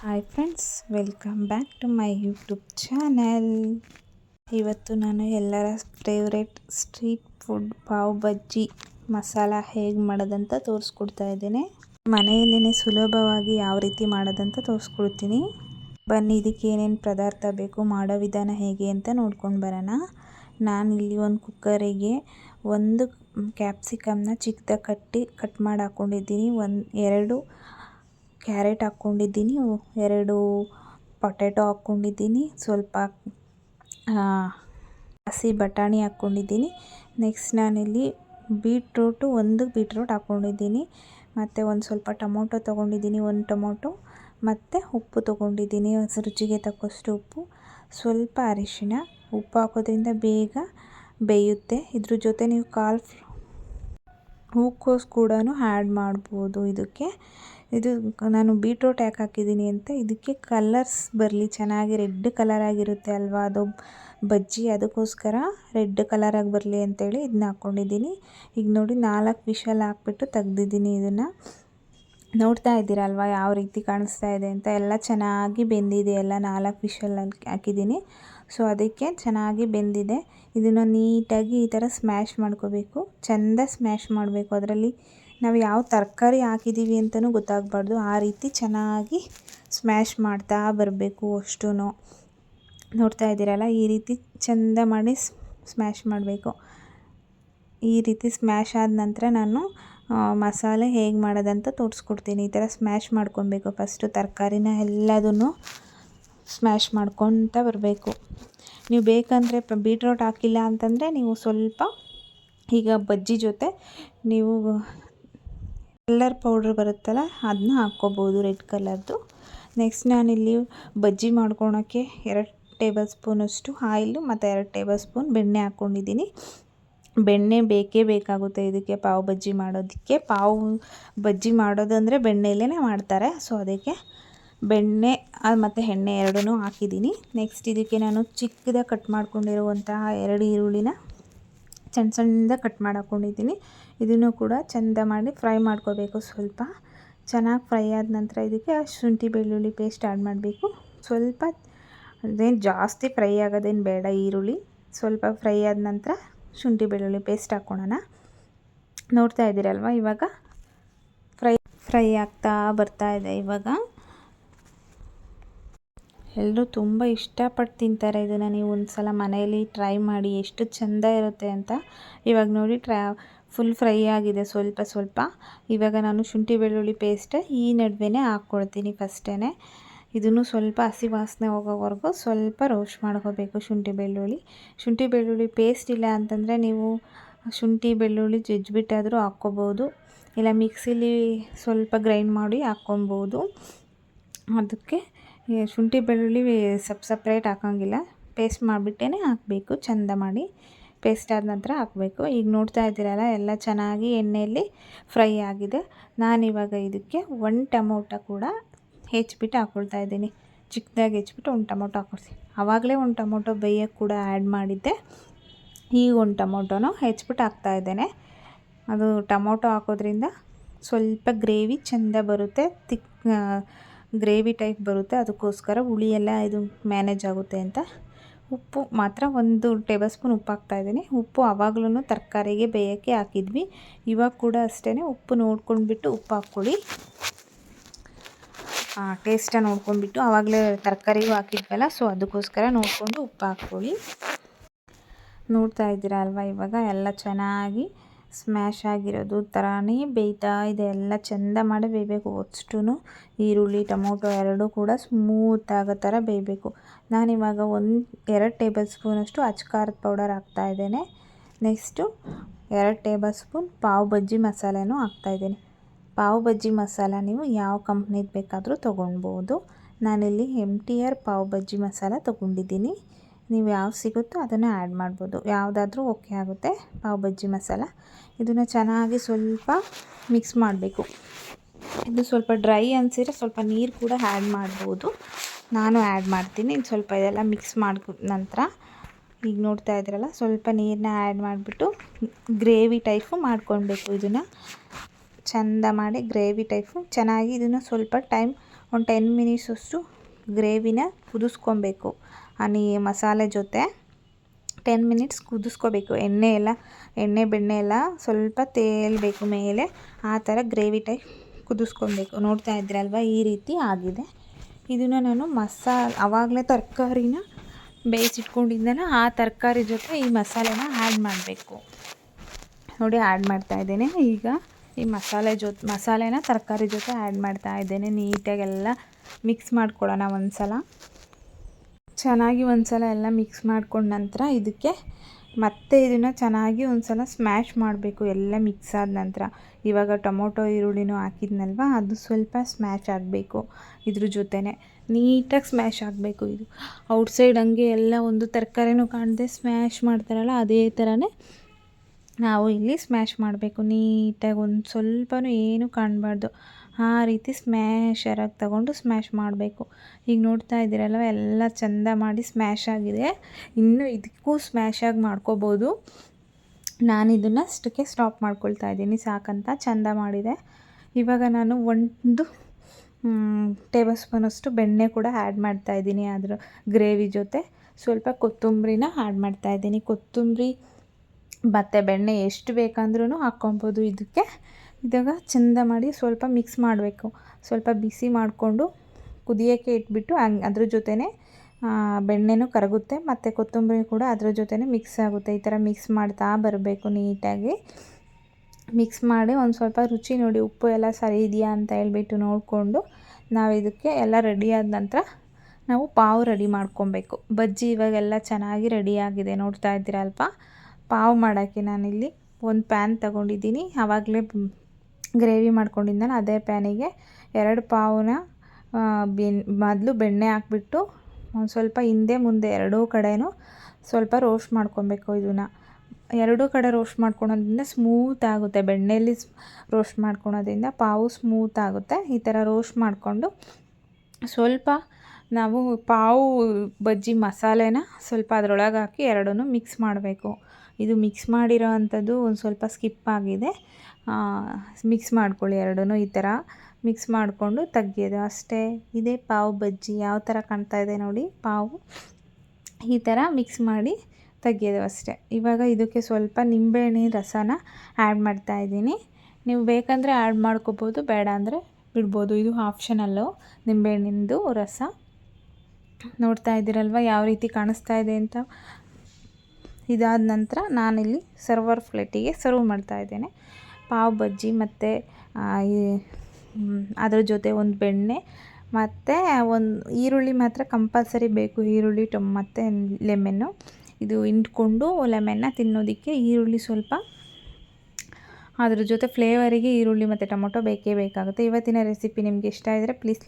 Hi friends welcome back to my YouTube channel ಇವತ್ತು ನಾನು ಎಲ್ಲರ favourite street food pav bhaji masala ಹೇಗೆ ಮಾಡೋದಂತ ತೋರಿಸ್ಕೊಡ್ತಾ ಇದ್ದೇನೆ. ಮನೆಯಲ್ಲೇ ಸುಲಭವಾಗಿ ಯಾವ ರೀತಿ ಮಾಡೋದಂತ ತೋರಿಸ್ಕೊಡ್ತೀನಿ. ಬನ್ನಿ, ಇದಕ್ಕೆ ಏನೇನು ಪದಾರ್ಥ ಬೇಕು, ಮಾಡೋ ವಿಧಾನ ಹೇಗೆ ಅಂತ ನೋಡ್ಕೊಂಡು ಬರೋಣ. ಇಲ್ಲಿ ಒಂದು ಕುಕ್ಕರಿಗೆ ಒಂದು ಕ್ಯಾಪ್ಸಿಕಮ್ನ ಚಿಕ್ಕದಾಗಿ ಕಟ್ಟಿ ಕಟ್ ಮಾಡಿ ಹಾಕ್ಕೊಂಡಿದ್ದೀನಿ ಒಂದು, ಎರಡು ಕ್ಯಾರೆಟ್ ಹಾಕ್ಕೊಂಡಿದ್ದೀನಿ, ಎರಡು ಪೊಟ್ಯಾಟೊ ಹಾಕ್ಕೊಂಡಿದ್ದೀನಿ, ಸ್ವಲ್ಪ ಹಸಿ ಬಟಾಣಿ ಹಾಕ್ಕೊಂಡಿದ್ದೀನಿ. ನೆಕ್ಸ್ಟ್ ನಾನಿಲ್ಲಿ ಬೀಟ್ರೂಟು, ಒಂದು ಬೀಟ್ರೂಟ್ ಹಾಕ್ಕೊಂಡಿದ್ದೀನಿ. ಮತ್ತು ಒಂದು ಸ್ವಲ್ಪ ಟೊಮೊಟೊ ತೊಗೊಂಡಿದ್ದೀನಿ, ಒಂದು ಟೊಮೊಟೊ. ಮತ್ತು ಉಪ್ಪು ತೊಗೊಂಡಿದ್ದೀನಿ, ರುಚಿಗೆ ತಕ್ಕಷ್ಟು ಉಪ್ಪು. ಸ್ವಲ್ಪ ಅರಿಶಿನ ಉಪ್ಪು ಹಾಕೋದ್ರಿಂದ ಬೇಗ ಬೇಯುತ್ತೆ. ಇದ್ರ ಜೊತೆ ನೀವು ಕಾಲ್ ಹೂಕೋಸು ಕೂಡ ಆ್ಯಡ್ ಮಾಡ್ಬೋದು ಇದಕ್ಕೆ. ಇದು ನಾನು ಬೀಟ್ರೋಟ್ ಯಾಕೆ ಹಾಕಿದ್ದೀನಿ ಅಂತ ಇದಕ್ಕೆ ಕಲರ್ಸ್ ಬರಲಿ, ಚೆನ್ನಾಗಿ ರೆಡ್ ಕಲರ್ ಆಗಿರುತ್ತೆ ಅಲ್ವಾ? ಅದು ಬಜ್ಜಿ, ಅದಕ್ಕೋಸ್ಕರ ರೆಡ್ ಕಲರಾಗಿ ಬರಲಿ ಅಂತೇಳಿ ಇದನ್ನ ಹಾಕ್ಕೊಂಡಿದ್ದೀನಿ ಈಗ ನೋಡಿ ನಾಲ್ಕು ವಿಷಲ್ ಹಾಕ್ಬಿಟ್ಟು ತೆಗ್ದಿದ್ದೀನಿ ಇದನ್ನು. ನೋಡ್ತಾ ಇದ್ದೀರಲ್ವ ಯಾವ ರೀತಿ ಕಾಣಿಸ್ತಾ ಇದೆ ಅಂತ? ಎಲ್ಲ ಚೆನ್ನಾಗಿ ಬೆಂದಿದೆ, ಎಲ್ಲ ನಾಲ್ಕು ವಿಷಲಲ್ಲಿ ಹಾಕಿದ್ದೀನಿ. ಸೊ, ಅದಕ್ಕೆ ಚೆನ್ನಾಗಿ ಬೆಂದಿದೆ. ಇದನ್ನು ನೀಟಾಗಿ ಈ ಥರ ಸ್ಮ್ಯಾಶ್ ಮಾಡ್ಕೋಬೇಕು. ಚೆಂದ ಸ್ಮ್ಯಾಶ್ ಮಾಡಬೇಕು. ಅದರಲ್ಲಿ ನಾವು ಯಾವ ತರಕಾರಿ ಹಾಕಿದ್ದೀವಿ ಅಂತಲೂ ಗೊತ್ತಾಗಬಾರ್ದು. ಆ ರೀತಿ ಚೆನ್ನಾಗಿ ಸ್ಮ್ಯಾಶ್ ಮಾಡ್ತಾ ಬರಬೇಕು ಅಷ್ಟೂ ನೋಡ್ತಾ ಇದ್ದೀರಲ್ಲ, ಈ ರೀತಿ ಚೆಂದ ಮಾಡಿ ಸ್ಮ್ಯಾಶ್ ಮಾಡಬೇಕು. ಈ ರೀತಿ ಸ್ಮ್ಯಾಶ್ ಆದ ನಂತರ ನಾನು ಮಸಾಲೆ ಹೇಗೆ ಮಾಡೋದಂತ ತೋರಿಸ್ಕೊಡ್ತೀನಿ. ಈ ಥರ ಸ್ಮ್ಯಾಶ್ ಮಾಡ್ಕೊಬೇಕು ಫಸ್ಟು ತರಕಾರಿನ ಎಲ್ಲದನ್ನು ಸ್ಮ್ಯಾಶ್ ಮಾಡ್ಕೊತ ಬರಬೇಕು. ನೀವು ಬೇಕಂದರೆ ಬೀಟ್ರೋಟ್ ಹಾಕಿಲ್ಲ ಅಂತಂದರೆ ನೀವು ಸ್ವಲ್ಪ ಈಗ ಬಜ್ಜಿ ಜೊತೆ ನೀವು ಕಲ್ಲರ್ ಪೌಡ್ರ್ ಬರುತ್ತಲ್ಲ ಅದನ್ನ ಹಾಕ್ಕೋಬೋದು ರೆಡ್ ಕಲರ್ದು. ನೆಕ್ಸ್ಟ್ ನಾನಿಲ್ಲಿ ಬಜ್ಜಿ ಮಾಡ್ಕೊಳೋಕ್ಕೆ ಎರಡು ಟೇಬಲ್ ಸ್ಪೂನಷ್ಟು ಆಯಿಲು ಮತ್ತು ಎರಡು ಟೇಬಲ್ ಸ್ಪೂನ್ ಬೆಣ್ಣೆ ಹಾಕ್ಕೊಂಡಿದ್ದೀನಿ. ಬೆಣ್ಣೆ ಬೇಕೇ ಬೇಕಾಗುತ್ತೆ ಇದಕ್ಕೆ, ಪಾವ್ ಬಜ್ಜಿ ಮಾಡೋದಕ್ಕೆ. ಪಾವ್ ಬಜ್ಜಿ ಮಾಡೋದಂದರೆ ಬೆಣ್ಣೆಯಲ್ಲೇ ಮಾಡ್ತಾರೆ, ಸೊ ಅದಕ್ಕೆ ಬೆಣ್ಣೆ ಮತ್ತು ಎಣ್ಣೆ ಎರಡೂ ಹಾಕಿದ್ದೀನಿ. ನೆಕ್ಸ್ಟ್ ಇದಕ್ಕೆ ನಾನು ಚಿಕ್ಕದಾಗಿ ಕಟ್ ಮಾಡ್ಕೊಂಡಿರುವಂತಹ ಎರಡು ಈರುಳ್ಳಿನ ಸಣ್ಣ ಚಂದ ಕಟ್ ಮಾಡಿ ಹಾಕ್ಕೊಂಡಿದ್ದೀನಿ ಇದನ್ನು ಕೂಡ ಚೆಂದ ಮಾಡಿ ಫ್ರೈ ಮಾಡ್ಕೋಬೇಕು ಸ್ವಲ್ಪ. ಚೆನ್ನಾಗಿ ಫ್ರೈ ಆದ ನಂತರ ಇದಕ್ಕೆ ಶುಂಠಿ, ಬೆಳ್ಳುಳ್ಳಿ ಪೇಸ್ಟ್ ಆ್ಯಡ್ ಮಾಡಬೇಕು. ಸ್ವಲ್ಪ ಅದೇನು ಜಾಸ್ತಿ ಫ್ರೈ ಆಗೋದೇನು ಬೇಡ ಈರುಳ್ಳಿ. ಸ್ವಲ್ಪ ಫ್ರೈ ಆದ ನಂತರ ಶುಂಠಿ, ಬೆಳ್ಳುಳ್ಳಿ ಪೇಸ್ಟ್ ಹಾಕ್ಕೊಳ್ಳೋಣ ನೋಡ್ತಾ ಇದ್ದೀರಲ್ವ ಇವಾಗ? ಫ್ರೈ ಫ್ರೈ ಆಗ್ತಾ ಬರ್ತಾ ಇದೆ ಇವಾಗ. ಎಲ್ಲರೂ ತುಂಬ ಇಷ್ಟಪಟ್ಟು ತಿಂತಾರೆ ಇದನ್ನು ನೀವು ಒಂದು ಸಲ ಮನೆಯಲ್ಲಿ ಟ್ರೈ ಮಾಡಿ ಎಷ್ಟು ಚೆಂದ ಇರುತ್ತೆ ಅಂತ. ಇವಾಗ ನೋಡಿ ಟ್ರಾ ಫುಲ್ ಫ್ರೈ ಆಗಿದೆ ಸ್ವಲ್ಪ ಸ್ವಲ್ಪ. ಇವಾಗ ನಾನು ಶುಂಠಿ ಬೆಳ್ಳುಳ್ಳಿ ಪೇಸ್ಟ್ ಈ ನಡುವೆ ಹಾಕ್ಕೊಳ್ತೀನಿ ಫಸ್ಟೇ ಇದನ್ನು ಸ್ವಲ್ಪ ಹಸಿ ವಾಸನೆ ಹೋಗೋವರೆಗೂ ಸ್ವಲ್ಪ ರೋಸ್ಟ್ ಮಾಡ್ಕೋಬೇಕು ಶುಂಠಿ ಬೆಳ್ಳುಳ್ಳಿ. ಶುಂಠಿ ಬೆಳ್ಳುಳ್ಳಿ ಪೇಸ್ಟ್ ಇಲ್ಲ ಅಂತಂದರೆ ನೀವು ಶುಂಠಿ ಬೆಳ್ಳುಳ್ಳಿ ಜಜ್ಜಿಬಿಟ್ಟಾದರೂ ಹಾಕ್ಕೋಬೋದು. ಇಲ್ಲ ಮಿಕ್ಸಿಲಿ ಸ್ವಲ್ಪ ಗ್ರೈಂಡ್ ಮಾಡಿ ಹಾಕ್ಕೊಬೋದು. ಅದಕ್ಕೆ ಶುಂಠಿ ಬೆಳ್ಳುಳ್ಳಿ ಸಪ್ ಸಪ್ರೇಟ್ ಹಾಕೋಂಗಿಲ್ಲ. ಪೇಸ್ಟ್ ಮಾಡಿಬಿಟ್ಟೇ ಹಾಕಬೇಕು. ಚೆಂದ ಮಾಡಿ ಪೇಸ್ಟ್ ಆದ ನಂತರ ಹಾಕಬೇಕು. ಈಗ ನೋಡ್ತಾ ಇದ್ದೀರಲ್ಲ, ಎಲ್ಲ ಚೆನ್ನಾಗಿ ಎಣ್ಣೆಯಲ್ಲಿ ಫ್ರೈ ಆಗಿದೆ. ನಾನಿವಾಗ ಇದಕ್ಕೆ ಒಂದು ಟೊಮೊಟೊ ಕೂಡ ಹೆಚ್ಚಿಬಿಟ್ಟು ಹಾಕ್ಕೊಳ್ತಾ ಇದ್ದೀನಿ. ಚಿಕ್ಕದಾಗಿ ಹೆಚ್ಚಿಬಿಟ್ಟು ಒಂದು ಟೊಮೊಟೊ ಹಾಕ್ಕೊಡ್ತೀನಿ ಆವಾಗಲೇ ಒಂದು ಟೊಮೊಟೊ ಬೇಯೋಕ್ಕೆ ಕೂಡ ಆ್ಯಡ್ ಮಾಡಿದ್ದೆ. ಈಗ ಒಂದು ಟೊಮೊಟೊನೂ ಹೆಚ್ಚಿಬಿಟ್ಟು ಹಾಕ್ತಾಯಿದ್ದೇನೆ ಅದು ಟೊಮೊಟೊ ಹಾಕೋದ್ರಿಂದ ಸ್ವಲ್ಪ ಗ್ರೇವಿ ಚೆಂದ ಬರುತ್ತೆ. ತಿಕ್ ಗ್ರೇವಿ ಟೈಪ್ ಬರುತ್ತೆ. ಅದಕ್ಕೋಸ್ಕರ ಹುಳಿ ಎಲ್ಲ ಇದು ಮ್ಯಾನೇಜ್ ಆಗುತ್ತೆ ಅಂತ. ಉಪ್ಪು ಮಾತ್ರ ಒಂದು ಟೇಬಲ್ ಸ್ಪೂನ್ ಉಪ್ಪು ಹಾಕ್ತಾಯಿದ್ದೀನಿ ಉಪ್ಪು ಆವಾಗಲೂ ತರಕಾರಿಗೆ ಬೇಯೋಕ್ಕೆ ಹಾಕಿದ್ವಿ. ಇವಾಗ ಕೂಡ ಅಷ್ಟೇ ಉಪ್ಪು ನೋಡ್ಕೊಂಡ್ಬಿಟ್ಟು ಉಪ್ಪು ಹಾಕ್ಕೊಳ್ಳಿ. ಟೇಸ್ಟ ನೋಡ್ಕೊಂಡ್ಬಿಟ್ಟು ಆವಾಗಲೇ ತರಕಾರಿಗೂ ಹಾಕಿದ್ವಲ್ಲ ಸೊ ಅದಕ್ಕೋಸ್ಕರ ನೋಡಿಕೊಂಡು ಉಪ್ಪು ಹಾಕ್ಕೊಳ್ಳಿ. ನೋಡ್ತಾ ಇದ್ದೀರಾ ಅಲ್ವಾ ಇವಾಗ? ಎಲ್ಲ ಚೆನ್ನಾಗಿ ಸ್ಮ್ಯಾಶ್ ಆಗಿರೋದು ಥರನೇ ಬೇಯ್ತಾ ಇದೆ. ಎಲ್ಲ ಚೆಂದ ಮಾಡಿ ಬೇಯಬೇಕು. ಅಷ್ಟು ಈರುಳ್ಳಿ, ಟೊಮೊಟೊ ಎರಡೂ ಕೂಡ ಸ್ಮೂತ್ ಆಗೋ ಥರ ಬೇಯಬೇಕು. ನಾನಿವಾಗ ಒಂದು, ಎರಡು ಟೇಬಲ್ ಸ್ಪೂನಷ್ಟು ಅಚ್ಕಾರದ ಪೌಡರ್ ಹಾಕ್ತಾಯಿದ್ದೇನೆ ನೆಕ್ಸ್ಟು ಎರಡು ಟೇಬಲ್ ಸ್ಪೂನ್ ಪಾವ್ ಬಜ್ಜಿ ಮಸಾಲೆನೂ ಹಾಕ್ತಾಯಿದ್ದೀನಿ ಪಾವ್ ಬಜ್ಜಿ ಮಸಾಲ ನೀವು ಯಾವ ಕಂಪ್ನಿದು ಬೇಕಾದರೂ ತೊಗೊಳ್ಬೋದು. ನಾನಿಲ್ಲಿ M T R pav bhaji masala ತೊಗೊಂಡಿದ್ದೀನಿ. ನೀವು ಯಾವ ಸಿಗುತ್ತೋ ಅದನ್ನು ಆ್ಯಡ್ ಮಾಡ್ಬೋದು. ಯಾವುದಾದ್ರೂ ಓಕೆ ಆಗುತ್ತೆ. ಪಾವ್ ಬಜ್ಜಿ ಮಸಾಲ. ಇದನ್ನು ಚೆನ್ನಾಗಿ ಸ್ವಲ್ಪ ಮಿಕ್ಸ್ ಮಾಡಬೇಕು. ಇದು ಸ್ವಲ್ಪ ಡ್ರೈ ಅನಿಸಿದ್ರೆ ಸ್ವಲ್ಪ ನೀರು ಕೂಡ ಆ್ಯಡ್ ಮಾಡ್ಬೋದು. ನಾನು ಆ್ಯಡ್ ಮಾಡ್ತೀನಿ. ಸ್ವಲ್ಪ ಇದೆಲ್ಲ ಮಿಕ್ಸ್ ಮಾಡ್ಕೊ ನಂತರ. ಈಗ ನೋಡ್ತಾ ಇದ್ದೀರಲ್ಲ ಸ್ವಲ್ಪ ನೀರನ್ನ ಆ್ಯಡ್ ಮಾಡಿಬಿಟ್ಟು ಗ್ರೇವಿ ಟೈಪು ಮಾಡ್ಕೊಳ್ಬೇಕು ಇದನ್ನು. ಚೆಂದ ಮಾಡಿ ಗ್ರೇವಿ ಟೈಪು ಚೆನ್ನಾಗಿ ಇದನ್ನು ಸ್ವಲ್ಪ ಟೈಮ್ ಒಂದು ಟೆನ್ ಮಿನಿಟ್ಸ್ ಅಷ್ಟು ಗ್ರೇವಿನ ಕುದಿಸ್ಕೊಬೇಕು ಆ ನೀ ಮಸಾಲೆ ಜೊತೆ ಟೆನ್ ಮಿನಿಟ್ಸ್ ಕುದಿಸ್ಕೋಬೇಕು. ಎಣ್ಣೆ ಎಲ್ಲ, ಎಣ್ಣೆ, ಬೆಣ್ಣೆ ಎಲ್ಲ ಸ್ವಲ್ಪ ತೇಲ್ಬೇಕು ಮೇಲೆ ಆ ಥರ ಗ್ರೇವಿ ಟೈಪ್ ಕುದಿಸ್ಕೊಬೇಕು. ನೋಡ್ತಾ ಇದ್ರಲ್ವ ಈ ರೀತಿ ಆಗಿದೆ. ಇದನ್ನು ನಾನು ಮಸಾಲೆ ಆವಾಗಲೇ ತರಕಾರಿನ ಬೇಯಿಸಿಟ್ಕೊಂಡಿದ್ದೆಲ್ಲ ಆ ತರಕಾರಿ ಜೊತೆ ಈ ಮಸಾಲೆನ ಆ್ಯಡ್ ಮಾಡಬೇಕು. ನೋಡಿ ಆ್ಯಡ್ ಮಾಡ್ತಾ ಇದ್ದೇನೆ. ಈಗ ಈ ಮಸಾಲೆ ಜೊತೆ, ಮಸಾಲೆನ ತರಕಾರಿ ಜೊತೆ ಆ್ಯಡ್ ಮಾಡ್ತಾ ಇದ್ದೇನೆ. ನೀಟಾಗೆಲ್ಲ ಮಿಕ್ಸ್ ಮಾಡ್ಕೊಳ್ಳೋಣ ಒಂದು ಸಲ ಚೆನ್ನಾಗಿ ಒಂದು ಸಲ ಎಲ್ಲ ಮಿಕ್ಸ್ ಮಾಡ್ಕೊಂಡ ನಂತರ ಇದಕ್ಕೆ ಮತ್ತೆ ಇದನ್ನು ಚೆನ್ನಾಗಿ ಒಂದು ಸಲ ಸ್ಮ್ಯಾಶ್ ಮಾಡಬೇಕು, ಎಲ್ಲ ಮಿಕ್ಸ್ ಆದ ನಂತರ. ಇವಾಗ ಟೊಮೊಟೊ, ಈರುಳ್ಳಿನೂ ಹಾಕಿದ್ನಲ್ವ? ಅದು ಸ್ವಲ್ಪ ಸ್ಮ್ಯಾಶ್ ಆಗಬೇಕು ಇದ್ರ ಜೊತೆನೆ. ನೀಟಾಗಿ ಸ್ಮ್ಯಾಶ್ ಆಗಬೇಕು ಇದು. ಔಟ್ಸೈಡ್ ಹಂಗೆ ಎಲ್ಲ ಒಂದು ತರಕಾರಿನೂ ಕಾಣದೆ ಸ್ಮ್ಯಾಶ್ ಮಾಡ್ತಾರಲ್ಲ, ಅದೇ ಥರನೇ ನಾವು ಇಲ್ಲಿ ಸ್ಮ್ಯಾಶ್ ಮಾಡಬೇಕು. ನೀಟಾಗಿ ಒಂದು ಸ್ವಲ್ಪನೂ ಏನೂ ಕಾಣಬಾರ್ದು. ಆ ರೀತಿ ಸ್ಮ್ಯಾಶರಾಗಿ ತಗೊಂಡು ಸ್ಮ್ಯಾಶ್ ಮಾಡಬೇಕು. ಈಗ ನೋಡ್ತಾ ಇದ್ದೀರಲ್ವ, ಎಲ್ಲ ಚೆಂದ ಮಾಡಿ ಸ್ಮ್ಯಾಶ್ ಆಗಿದೆ. ಇನ್ನೂ ಇದಕ್ಕೂ ಸ್ಮ್ಯಾಶಾಗಿ ಮಾಡ್ಕೋಬೋದು. ನಾನು ಇದನ್ನು ಅಷ್ಟಕ್ಕೆ ಸ್ಟಾಪ್ ಮಾಡ್ಕೊಳ್ತಾ ಇದ್ದೀನಿ. ಸಾಕಂತ ಚೆಂದ ಮಾಡಿದೆ. ಇವಾಗ ನಾನು ಒಂದು ಟೇಬಲ್ ಸ್ಪೂನಷ್ಟು ಬೆಣ್ಣೆ ಕೂಡ ಆ್ಯಡ್ ಮಾಡ್ತಾ ಇದ್ದೀನಿ. ಅದರ ಗ್ರೇವಿ ಜೊತೆ ಸ್ವಲ್ಪ ಕೊತ್ತಂಬರಿನ ಆ್ಯಡ್ ಮಾಡ್ತಾ ಇದ್ದೀನಿ. ಕೊತ್ತಂಬರಿ ಮತ್ತು ಬೆಣ್ಣೆ ಎಷ್ಟು ಬೇಕಂದ್ರೂ ಹಾಕ್ಕೊಬೋದು ಇದಕ್ಕೆ. ಇದಾಗ ಚೆಂದ ಮಾಡಿ ಸ್ವಲ್ಪ ಮಿಕ್ಸ್ ಮಾಡಬೇಕು. ಸ್ವಲ್ಪ ಬಿಸಿ ಮಾಡಿಕೊಂಡು ಕುದಿಯೋಕ್ಕೆ ಇಟ್ಬಿಟ್ಟು ಹಂಗೆ ಅದ್ರ ಜೊತೆನೇ ಬೆಣ್ಣೆನೂ ಕರಗುತ್ತೆ. ಮತ್ತು ಕೊತ್ತಂಬರಿ ಕೂಡ ಅದ್ರ ಜೊತೆನೇ ಮಿಕ್ಸ್ ಆಗುತ್ತೆ. ಈ ಥರ ಮಿಕ್ಸ್ ಮಾಡ್ತಾ ಬರಬೇಕು ನೀಟಾಗಿ. ಮಿಕ್ಸ್ ಮಾಡಿ ಒಂದು ಸ್ವಲ್ಪ ರುಚಿ ನೋಡಿ, ಉಪ್ಪು ಎಲ್ಲ ಸರಿ ಇದೆಯಾ ಅಂತ ಹೇಳ್ಬಿಟ್ಟು ನೋಡಿಕೊಂಡು ನಾವು ಇದಕ್ಕೆ ಎಲ್ಲ ರೆಡಿ ಆದ ನಂತರ ನಾವು ಪಾವು ರೆಡಿ ಮಾಡ್ಕೊಬೇಕು. ಬಜ್ಜಿ ಇವಾಗೆಲ್ಲ ಚೆನ್ನಾಗಿ ರೆಡಿಯಾಗಿದೆ ನೋಡ್ತಾ ಇದ್ದೀರಲ್ವಾ? ಪಾವು ಮಾಡೋಕ್ಕೆ ನಾನಿಲ್ಲಿ ಒಂದು ಪ್ಯಾನ್ ತಗೊಂಡಿದ್ದೀನಿ. ಆವಾಗಲೇ ಗ್ರೇವಿ ಮಾಡ್ಕೊಂಡಿದ್ದಾನೆ ಅದೇ ಪ್ಯಾನಿಗೆ ಎರಡು ಪಾವನ್ನ ಬೆನ್, ಮೊದಲು ಬೆಣ್ಣೆ ಹಾಕ್ಬಿಟ್ಟು ಒಂದು ಸ್ವಲ್ಪ ಹಿಂದೆ ಮುಂದೆ ಎರಡೂ ಕಡೆಯೂ ಸ್ವಲ್ಪ ರೋಸ್ಟ್ ಮಾಡ್ಕೊಬೇಕು ಇದನ್ನು. ಎರಡೂ ಕಡೆ ರೋಸ್ಟ್ ಮಾಡ್ಕೊಳೋದ್ರಿಂದ ಸ್ಮೂತ್ ಆಗುತ್ತೆ. ಬೆಣ್ಣೆಯಲ್ಲಿ ರೋಸ್ಟ್ ಮಾಡ್ಕೊಳೋದ್ರಿಂದ ಪಾವು ಸ್ಮೂತ್ ಆಗುತ್ತೆ. ಈ ಥರ ರೋಸ್ಟ್ ಮಾಡಿಕೊಂಡು ಸ್ವಲ್ಪ ನಾವು ಪಾವು ಬಜ್ಜಿ ಮಸಾಲೆನ ಸ್ವಲ್ಪ ಅದರೊಳಗೆ ಹಾಕಿ ಎರಡನ್ನೂ ಮಿಕ್ಸ್ ಮಾಡಬೇಕು. ಇದು ಮಿಕ್ಸ್ ಮಾಡಿರೋ ಅಂಥದ್ದು ಒಂದು ಸ್ವಲ್ಪ ಸ್ಕಿಪ್ ಆಗಿದೆ. ಮಿಕ್ಸ್ ಮಾಡ್ಕೊಳ್ಳಿ ಎರಡೂ ಈ ಥರ ಮಿಕ್ಸ್ ಮಾಡಿಕೊಂಡು ತೆಗೆಯೋದು. ಅಷ್ಟೇ, ಇದೇ ಪಾವು ಬಜ್ಜಿ ಯಾವ ಥರ ಕಾಣ್ತಾ ಇದೆ ನೋಡಿ, ಪಾವು ಈ ಥರ ಮಿಕ್ಸ್ ಮಾಡಿ ತೆಗೆಯೋದು ಅಷ್ಟೇ. ಇವಾಗ ಇದಕ್ಕೆ ಸ್ವಲ್ಪ ನಿಂಬೆಹಣ್ಣಿನ ರಸನ ಆ್ಯಡ್ ಮಾಡ್ತಾ ಇದ್ದೀನಿ. ನೀವು ಬೇಕಂದರೆ ಆ್ಯಡ್ ಮಾಡ್ಕೋಬೋದು, ಬೇಡ ಅಂದರೆ ಬಿಡ್ಬೋದು. ಇದು ಆಪ್ಷನಲ್ಲು ನಿಂಬೆಹಣ್ಣಿಂದು ರಸ. ನೋಡ್ತಾ ಇದ್ದೀರಲ್ವ, ಯಾವ ರೀತಿ ಕಾಣಿಸ್ತಾ ಇದೆ ಅಂತ? ಇದಾದ ನಂತರ ನಾನಿಲ್ಲಿ ಸರ್ವರ್ ಫ್ಲೇಟಿಗೆ ಸರ್ವ್ ಮಾಡ್ತಾ ಇದ್ದೇನೆ. ಪಾವ್ ಬಜ್ಜಿ ಮತ್ತು ಅದರ ಜೊತೆ ಒಂದು ಬೆಣ್ಣೆ ಮತ್ತು ಒಂದು ಈರುಳ್ಳಿ ಮಾತ್ರ ಕಂಪಲ್ಸರಿ ಬೇಕು. ಈರುಳ್ಳಿ ಟೊ ಮತ್ತು ಲೆಮೆನ್ನು. ಇದು ಹಿಂಡ್ಕೊಂಡು ಲೆಮೆನ್ನ ತಿನ್ನೋದಕ್ಕೆ ಈರುಳ್ಳಿ ಸ್ವಲ್ಪ, ಅದ್ರ ಜೊತೆ ಫ್ಲೇವರಿಗೆ ಈರುಳ್ಳಿ ಮತ್ತು ಟೊಮೊಟೊ ಬೇಕೇ ಬೇಕಾಗುತ್ತೆ. ಇವತ್ತಿನ ರೆಸಿಪಿ ನಿಮಗೆ ಇಷ್ಟ ಇದ್ದರೆ ಪ್ಲೀಸ್ ಲೈಕ್